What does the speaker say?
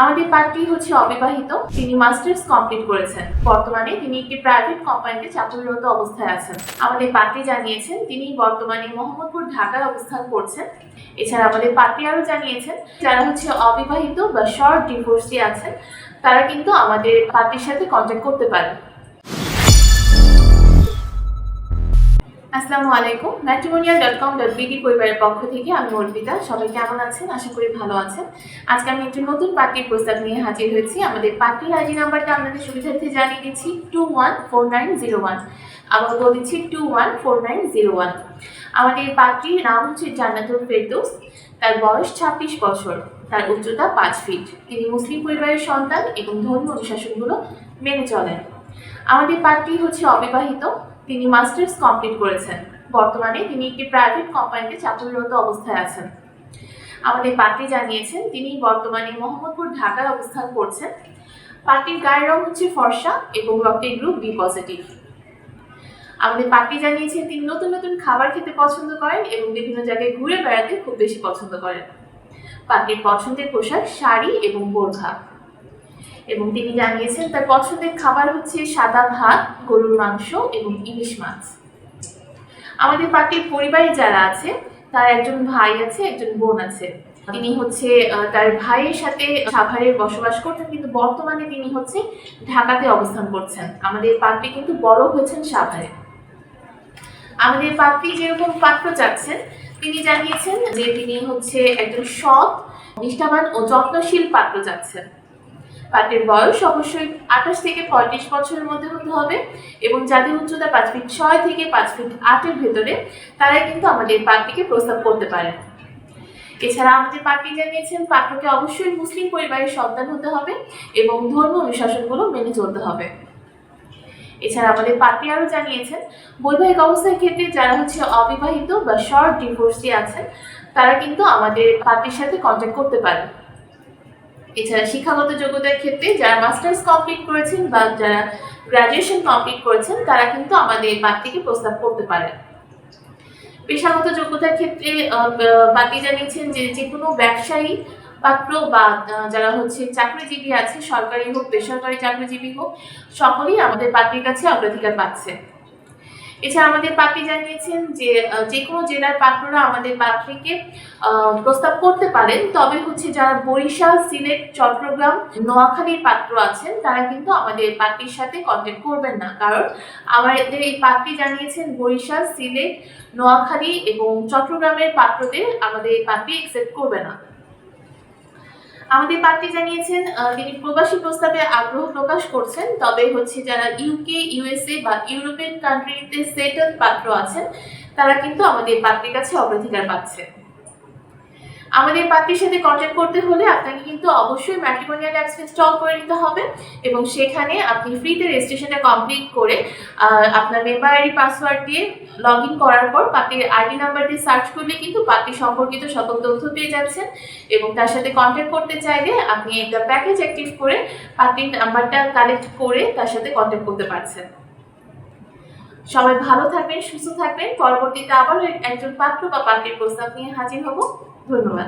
আমাদের পাত্রী হচ্ছে অবিবাহিত। তিনি মাস্টার্স কমপ্লিট করেছেন। বর্তমানে তিনি একটি প্রাইভেট কোম্পানিতে চাকরিরত অবস্থায় আছেন। আমাদের পাত্রী জানিয়েছেন, তিনি বর্তমানে মোহাম্মদপুর ঢাকায় অবস্থান করছেন। এছাড়া আমাদের পাত্রী আরও জানিয়েছেন, যারা হচ্ছে অবিবাহিত বা শর্ট ডিভোর্সি আছেন, তারা কিন্তু আমাদের পাত্রীর সাথে কন্ট্যাক্ট করতে পারেন। আসসালামু আলাইকুম। Matrimonial dot com dot BD পরিবারের পক্ষ থেকে আমি অর্পিতা। সবাই কেমন আছেন? আশা করি ভালো আছেন। আজকে আমি একটি নতুন পার্টির প্রস্তাব নিয়ে হাজির হয়েছি। আমাদের পার্টির আইডি নাম্বারটা আপনাদের সুবিধার্থে জানিয়ে দিচ্ছি two one four nine zero one আবার বলে দিচ্ছি two one four nine zero one আমাদের পার্টির নাম হচ্ছে জান্নাতুল ফেরদৌস। তার বয়স ছাব্বিশ বছর। তার উচ্চতা পাঁচ ফিট। তিনি মুসলিম পরিবারের সন্তান এবং ধর্মীয় অনুশাসনগুলো মেনে চলেন। আমাদের পার্টি হচ্ছে অবিবাহিত। তিনি মাস্টার্স কমপ্লিট করেছেন। বর্তমানে তিনি একটি প্রাইভেট কোম্পানিতে চাকরিরত অবস্থায় আছেন। আমাদের পার্টি জানিয়েছেন, তিনি বর্তমানে মোহাম্মদপুর ঢাকায় অবস্থান করছেন। পার্টির গায়ের রং হচ্ছে ফর্সা এবং রক্তের গ্রুপ বি পজিটিভ। আমাদের পার্টি জানিয়েছেন, তিনি নতুন নতুন খাবার খেতে পছন্দ করেন এবং বিভিন্ন জায়গায় ঘুরে বেড়াতে খুব বেশি পছন্দ করেন। পার্টির পছন্দের পোশাক শাড়ি এবং বোরখা। এবং তিনি জানিয়েছেন, তার পছন্দের খাবার হচ্ছে সাদা ভাত, গরুর মাংস এবং ইলিশ মাছ। আমাদের পার্টির পরিবারে যারা আছে, তার একজন ভাই আছে, একজন বোন আছে। তিনি হচ্ছে তার ভাইয়ের সাথে সাভারে বসবাস করতেন, কিন্তু বর্তমানে তিনি হচ্ছে ঢাকাতে অবস্থান করছেন। আমাদের পাত্রী কিন্তু বড় হয়েছেন সাভারে। আমাদের পাত্রী যেরকম পাত্র চাচ্ছেন, তিনি জানিয়েছেন যে তিনি হচ্ছে একজন সৎ, নিষ্ঠাবান ও যত্নশীল পাত্র চাচ্ছেন। পাত্রের বয়স অবশ্যই আঠাশ থেকে পঁয়ত্রিশ বছরের মধ্যে হতে হবে এবং যাদের উচ্চতা পাঁচ ফিট ছয় থেকে পাঁচ ফিট আটের ভেতরে তারাই কিন্তু আমাদের পাত্রীকে প্রস্তাব করতে পারেন এছাড়া আমাদের পাত্রী জানিয়েছেন পাত্রকে অবশ্যই মুসলিম পরিবারের সন্তান হতে হবে এবং ধর্ম অনুশাসনগুলো মেনে চলতে হবে। এছাড়া আমাদের পাত্রী আরও জানিয়েছেন, বৈবাহিক অবস্থার ক্ষেত্রে যারা হচ্ছে অবিবাহিত বা শর্ট ডিভোর্সি আছেন, তারা কিন্তু আমাদের পাত্রীর সাথে কন্ট্যাক্ট করতে পারেন। এছাড়া শিক্ষাগত যোগ্যতার ক্ষেত্রে যারা মাস্টার্স কমপ্লিট করেছেন বা যারা গ্রাজুয়েশন কমপ্লিট করেছেন, তারা কিন্তু আমাদের পাত্রীকে প্রস্তাব করতে পারেন। পেশাগত যোগ্যতার ক্ষেত্রে বাকি জানিয়েছেন যে যে কোনো ব্যবসায়ী, পাত্র বা যারা হচ্ছে চাকরিজীবী আছে, সরকারি হোক, বেসরকারি চাকরিজীবী হোক, সকলেই আমাদের পাত্রীর কাছে অগ্রাধিকার পাচ্ছে। এছাড়া আমাদের পাত্রী জানিয়েছেন যে যে কোনো জেলার পাত্ররা আমাদের পাত্রীকে প্রস্তাব করতে পারেন। তবে হচ্ছে যারা বরিশাল, সিলেট, চট্টগ্রাম, নোয়াখালীর পাত্র আছেন, তারা কিন্তু আমাদের পাত্রীর সাথে কন্ট্যাক্ট করবেন না। কারণ আমাদের এই পাত্রী জানিয়েছেন বরিশাল, সিলেট, নোয়াখালী এবং চট্টগ্রামের পাত্রদের আমাদের এই পাত্রী একসেপ্ট করবে না। আমাদের পার্টি জানিয়েছেন তিনি প্রবাসী প্রস্তাবে আগ্রহ প্রকাশ করছেন, তবে হচ্ছে যারা ইউকে ইউএসএ বা ইউরোপিয়ান কান্ট্রিতে সেটেল পাত্র আছেন, তারা কিন্তু আমাদের পার্টির কাছে অগ্রাধিকার পাচ্ছে আমাদের পাত্রীর সাথে কন্ট্যাক্ট করতে হলে আপনাকে কিন্তু অবশ্যই ম্যাট্রিমোনিয়াল অ্যাপস ইনস্টল করে নিতে হবে এবং সেখানে আপনি ফ্রিতে রেজিস্ট্রেশনটা কমপ্লিট করে আপনার মেম্বার আইডি পাসওয়ার্ড দিয়ে লগ ইন করার পর পাত্রীর আইডি নাম্বার দিয়ে সার্চ করলে কিন্তু পাত্রী সম্পর্কিত সকল তথ্য পেয়ে যাচ্ছেন এবং তার সাথে কন্ট্যাক্ট করতে চাইলে আপনি একটা প্যাকেজ অ্যাক্টিভ করে পাত্রীর নাম্বারটা কালেক্ট করে তার সাথে কন্ট্যাক্ট করতে পারছেন। সবাই ভালো থাকবেন, সুস্থ থাকবেন। পরবর্তীতে আবারও একজন পাত্র বা পাত্রীর প্রস্তাব নিয়ে হাজির হব। 论文